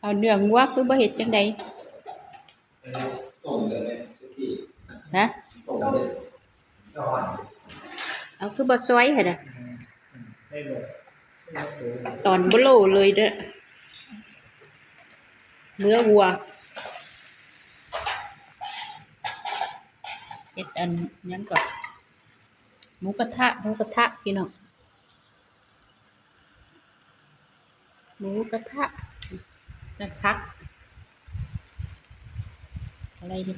เอาเนื้องัวคือบ่เฮ็ดจังไดต้มเลยฮะต้มเลยก่อนเอาคือบ่ซอยหั่นน่ะได้เลยตอนบ่โลเลยเด้อเนื้อวัวเฮ็ดอันยังก็หมูกระทะหมูกระทะพี่น้องหมูกระทะ นั่นพัก อะไรนี่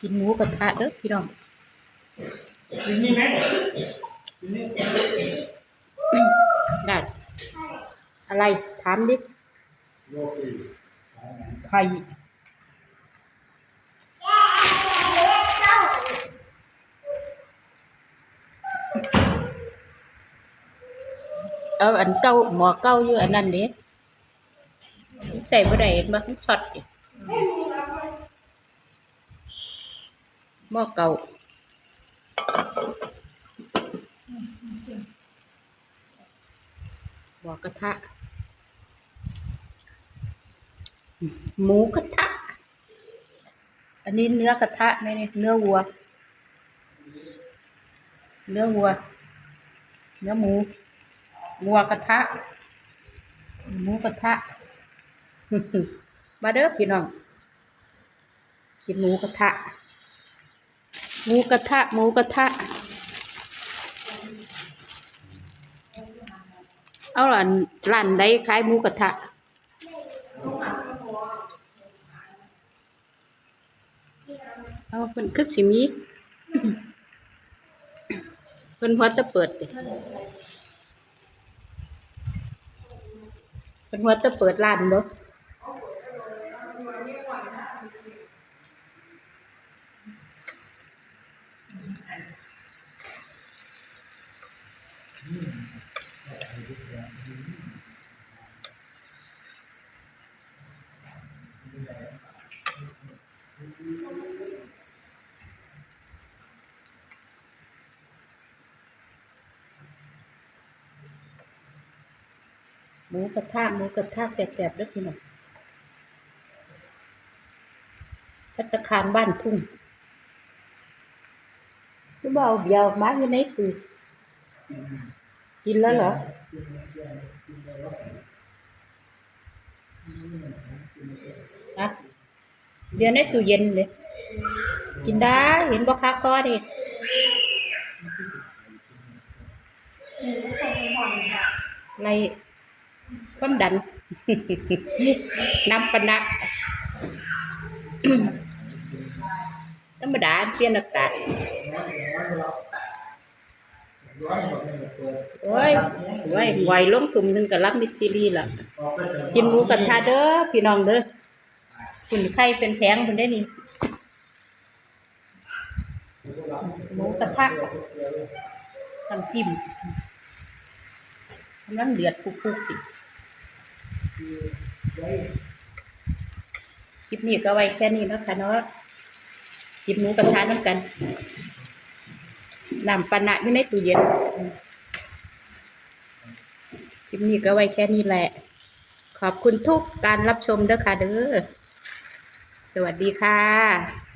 กินหมูกระทะเด้อพี่น้องกินนี่ไหมกินนี่ได้อะไร ถามดิโรตีไข่ เอาอันเก่าหมอเก่าอยู่อันนั้นเด้ใส่บ่ได้เห็นบ่มันช็อตดิหม้อเก่าหม้อกระทะหมูกระทะ อันนี้เนื้อกระทะไหมเนี่ยเนื้อวัว เนื้อวัว เนื้อหมู วัวกระทะหมูกระทะ มาเด้อพี่น้องกินหมูกระทะหมูกระทะหมูกระทะ เอาล่ะร้านใดขายหมูกระทะเอาเพิ่นคือสิมีเพิ่นหัวแตะเปิดติ เป็นหัวแตะเปิดร้านบ่ หมูกระทะหมูกระทะแซ่บๆด้อพี่น้องพัตตาคารบ้านทุ่งคือบ่เอาเบียร์มาอยู่ในตู้กินแล้วเหรอฮะเบียร์ในตู้เย็นเลย กินได้เห็นบ่คักคอดิใน ความดัน น้ำปะนะธรรมดาเปลี่ยนอากาศร้อยหมดเลยเปิดโอ้ยโอ้ยไหวลงตุ่มหนึงก็รับมิซีรีส์ละกินหมูกระทะเด้อพี่น้องเด้อคุณไข่เป็นแพงคุณได้นี่หมูกระทะน้ำจิ้มกำลังเดือดปุกๆสิ คลิปนี้ก็ไว้แค่นี้นะคะเนาะกินหมูกระทะน้ำกันน้ำปานะอยู่ในตู้เย็นคลิปนี้ก็ไว้แค่นี้แหละ ขอบคุณทุกการรับชมด้อค่ะเด้อ สวัสดีค่ะ